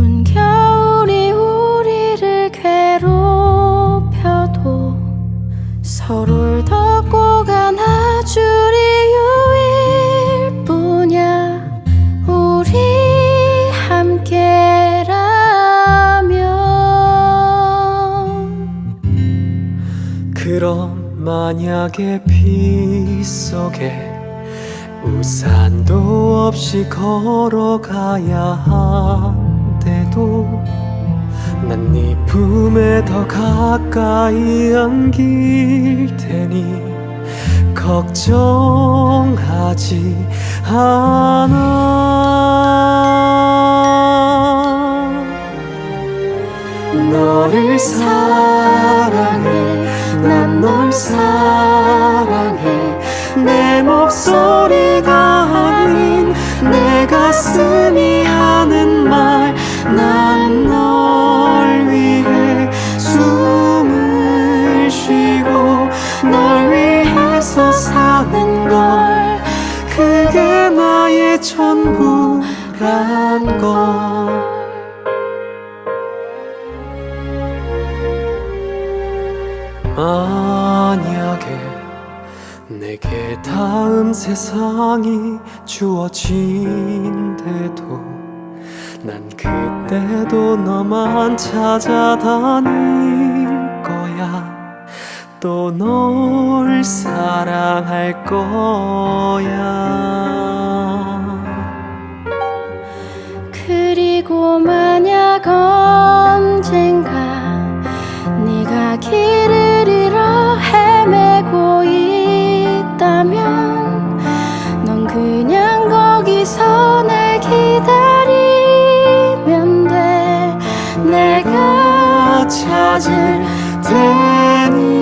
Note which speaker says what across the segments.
Speaker 1: 추운 겨울이 우리를 괴롭혀도 서로를 덮고 안아주리 유일 뿐이야. 우리 함께라면.
Speaker 2: 그럼 만약에 비 속에 우산도 없이 걸어가야 한 데도 난 네 품에 더 가까이 안길 테니 걱정하지 않아.
Speaker 1: 너를 사랑해. 난 널 사랑해
Speaker 2: 나의 전부란 걸 만약에 내게 다음 세상이 주어진대도 난 그때도 너만 찾아다닐 거야. 또 널 사랑할 거야
Speaker 1: 그리고 만약 언젠가 네가 길을 잃어 헤매고 있다면 넌 그냥 거기서 날 기다리면 돼. 내가
Speaker 2: 찾을 테니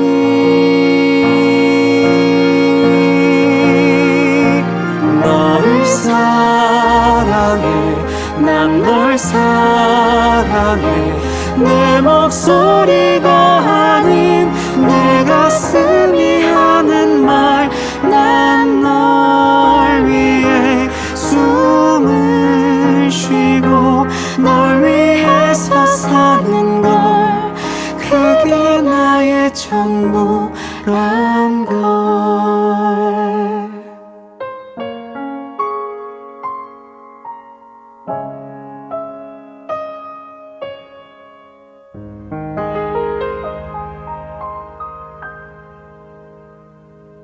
Speaker 2: 난 널 사랑해. 내 목소리가 아닌 내 가슴이 하는 말.
Speaker 1: 난
Speaker 2: 널 위해 숨을 쉬고 널 위해서 사는 걸. 그게 나의 전부란 걸 Thank you.